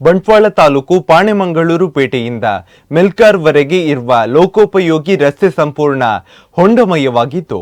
ಬಂಟ್ವಾಳ ತಾಲೂಕು ಪಾಣೆಮಂಗಳೂರು ಪೇಟೆಯಿಂದ ಮೆಲ್ಕಾರ್ವರೆಗೆ ಇರುವ ಲೋಕೋಪಯೋಗಿ ರಸ್ತೆ ಸಂಪೂರ್ಣ ಹೊಂಡಮಯವಾಗಿದ್ದು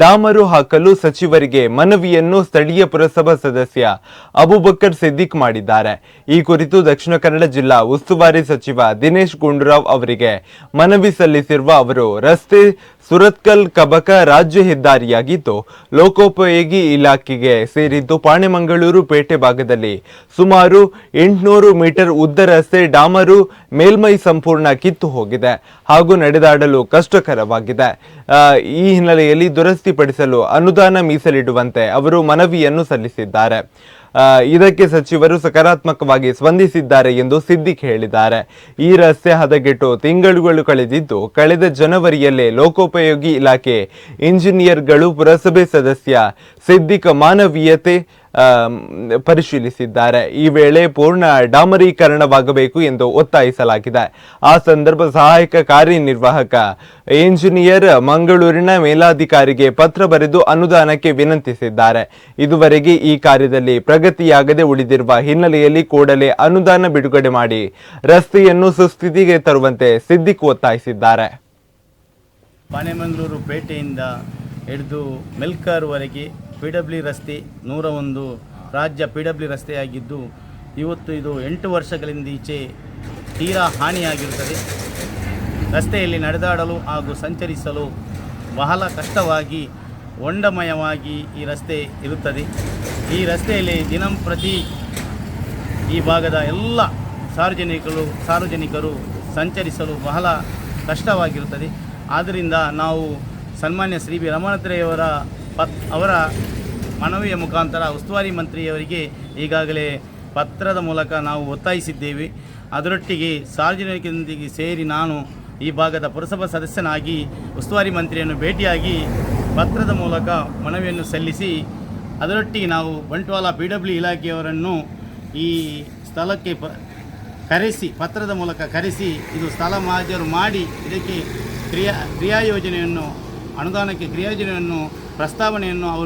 ಡಾಮರು ಹಾಕಲು ಸಚಿವರಿಗೆ ಮನವಿಯನ್ನು ಸ್ಥಳೀಯ ಪುರಸಭಾ ಸದಸ್ಯ ಅಬುಬಕ್ಕರ್ ಸಿದ್ದಿಕ್ ಮಾಡಿದ್ದಾರೆ. ಈ ಕುರಿತು ದಕ್ಷಿಣ ಕನ್ನಡ ಜಿಲ್ಲಾ ಉಸ್ತುವಾರಿ ಸಚಿವ ದಿನೇಶ್ ಗುಂಡೂರಾವ್ ಅವರಿಗೆ ಮನವಿ ಸಲ್ಲಿಸಿರುವ ಅವರು, ರಸ್ತೆ ಸುರತ್ಕಲ್ ಕಬಕ ರಾಜ್ಯ ಹೆದ್ದಾರಿಯಾಗಿದ್ದು, ಲೋಕೋಪಯೋಗಿ ಇಲಾಖೆಗೆ ಸೇರಿದ್ದು ಪಾಣೆಮಂಗಳೂರು ಪೇಟೆ ಭಾಗದಲ್ಲಿ ಸುಮಾರು ಎಂಟುನೂರು ಮೀಟರ್ ಉದ್ದ ರಸ್ತೆ ಡಾಮರು ಮೇಲ್ಮೈ ಸಂಪೂರ್ಣ ಕಿತ್ತು ಹೋಗಿದೆ ಹಾಗೂ ನಡೆದಾಡಲು ಕಷ್ಟಕರವಾಗಿದೆ. ಈ ಹಿನ್ನೆಲೆಯಲ್ಲಿ ದುರಸ್ತಿಪಡಿಸಲು ಅನುದಾನ ಮೀಸಲಿಡುವಂತೆ ಅವರು ಮನವಿಯನ್ನು ಸಲ್ಲಿಸಿದ್ದಾರೆ. ಇದಕ್ಕೆ ಸಚಿವರು ಸಕಾರಾತ್ಮಕವಾಗಿ ಸ್ಪಂದಿಸಿದ್ದಾರೆ ಎಂದು ಸಿದ್ದಿಕ್ ಹೇಳಿದ್ದಾರೆ. ಈ ರಸ್ತೆ ಹದಗೆಟ್ಟು ತಿಂಗಳುಗಳು ಕಳೆದಿದ್ದು, ಕಳೆದ ಜನವರಿಯಲ್ಲೇ ಲೋಕೋಪಯೋಗಿ ಇಲಾಖೆ ಇಂಜಿನಿಯರ್ಗಳು ಪುರಸಭೆ ಸದಸ್ಯ ಸಿದ್ದಿಕ್ ಮಾನವೀಯತೆ ಪರಿಶೀಲಿಸಿದ್ದಾರೆ. ಈ ವೇಳೆ ಪೂರ್ಣ ಡಾಮರೀಕರಣವಾಗಬೇಕು ಎಂದು ಒತ್ತಾಯಿಸಲಾಗಿದೆ. ಆ ಸಂದರ್ಭ ಸಹಾಯಕ ಕಾರ್ಯನಿರ್ವಾಹಕ ಇಂಜಿನಿಯರ್ ಮಂಗಳೂರಿನ ಮೇಲಾಧಿಕಾರಿಗೆ ಪತ್ರ ಬರೆದು ಅನುದಾನಕ್ಕೆ ವಿನಂತಿಸಿದ್ದಾರೆ. ಇದುವರೆಗೆ ಈ ಕಾರ್ಯದಲ್ಲಿ ಪ್ರಗತಿಯಾಗದೆ ಉಳಿದಿರುವ ಹಿನ್ನೆಲೆಯಲ್ಲಿ ಕೂಡಲೇ ಅನುದಾನ ಬಿಡುಗಡೆ ಮಾಡಿ ರಸ್ತೆಯನ್ನು ಸುಸ್ಥಿತಿಗೆ ತರುವಂತೆ ಸಿದ್ದಿಕ್ ಒತ್ತಾಯಿಸಿದ್ದಾರೆ. ಪಾಣೆಮಂಗಳೂರು ಪೇಟೆಯಿಂದ ಹಿಡಿದು ಮೆಲ್ಕಾರ್ವರೆಗೆ ಪಿ ಡಬ್ಲ್ಯೂ ರಸ್ತೆ ನೂರ ಒಂದು ರಾಜ್ಯ ಪಿ ಡಬ್ಲ್ಯೂ ರಸ್ತೆಯಾಗಿದ್ದು, ಇವತ್ತು ಇದು ಎಂಟು ವರ್ಷಗಳಿಂದ ಈಚೆ ತೀರಾ ಹಾನಿಯಾಗಿರುತ್ತದೆ. ರಸ್ತೆಯಲ್ಲಿ ನಡೆದಾಡಲು ಹಾಗೂ ಸಂಚರಿಸಲು ಬಹಳ ಕಷ್ಟವಾಗಿ, ಹೊಂಡಮಯವಾಗಿ ಈ ರಸ್ತೆ ಇರುತ್ತದೆ. ಈ ರಸ್ತೆಯಲ್ಲಿ ದಿನಂಪ್ರತಿ ಈ ಭಾಗದ ಎಲ್ಲ ಸಾರ್ವಜನಿಕರು ಸಾರ್ವಜನಿಕರು ಸಂಚರಿಸಲು ಬಹಳ ಕಷ್ಟವಾಗಿರುತ್ತದೆ. ಆದ್ದರಿಂದ ನಾವು ಸನ್ಮಾನ್ಯ ಶ್ರೀ ಬಿ ರಮಣತ್ರಯವರ ಪತ್ ಅವರ ಮನವಿಯ ಮುಖಾಂತರ ಉಸ್ತುವಾರಿ ಮಂತ್ರಿಯವರಿಗೆ ಈಗಾಗಲೇ ಪತ್ರದ ಮೂಲಕ ನಾವು ಒತ್ತಾಯಿಸಿದ್ದೇವೆ. ಅದರೊಟ್ಟಿಗೆ ಸಾರ್ವಜನಿಕರೊಂದಿಗೆ ಸೇರಿ ನಾನು ಈ ಭಾಗದ ಪುರಸಭಾ ಸದಸ್ಯನಾಗಿ ಉಸ್ತುವಾರಿ ಮಂತ್ರಿಯನ್ನು ಭೇಟಿಯಾಗಿ ಪತ್ರದ ಮೂಲಕ ಮನವಿಯನ್ನು ಸಲ್ಲಿಸಿ, ಅದರೊಟ್ಟಿಗೆ ನಾವು ಬಂಟ್ವಾಲ ಪಿ ಡಬ್ಲ್ಯೂ ಇಲಾಖೆಯವರನ್ನು ಈ ಸ್ಥಳಕ್ಕೆ ಪ, ಕರೆಸಿ, ಪತ್ರದ ಮೂಲಕ ಕರೆಸಿ, ಇದು ಸ್ಥಳ ಮಹಾಜರು ಮಾಡಿ, ಇದಕ್ಕೆ ಕ್ರಿಯಾ ಯೋಜನೆಯನ್ನು, ಅನುದಾನಕ್ಕೆ ಕ್ರಿಯಾ ಯೋಜನೆಯನ್ನು ಪ್ರಸ್ತಾವನೆಯನ್ನು ಅವರು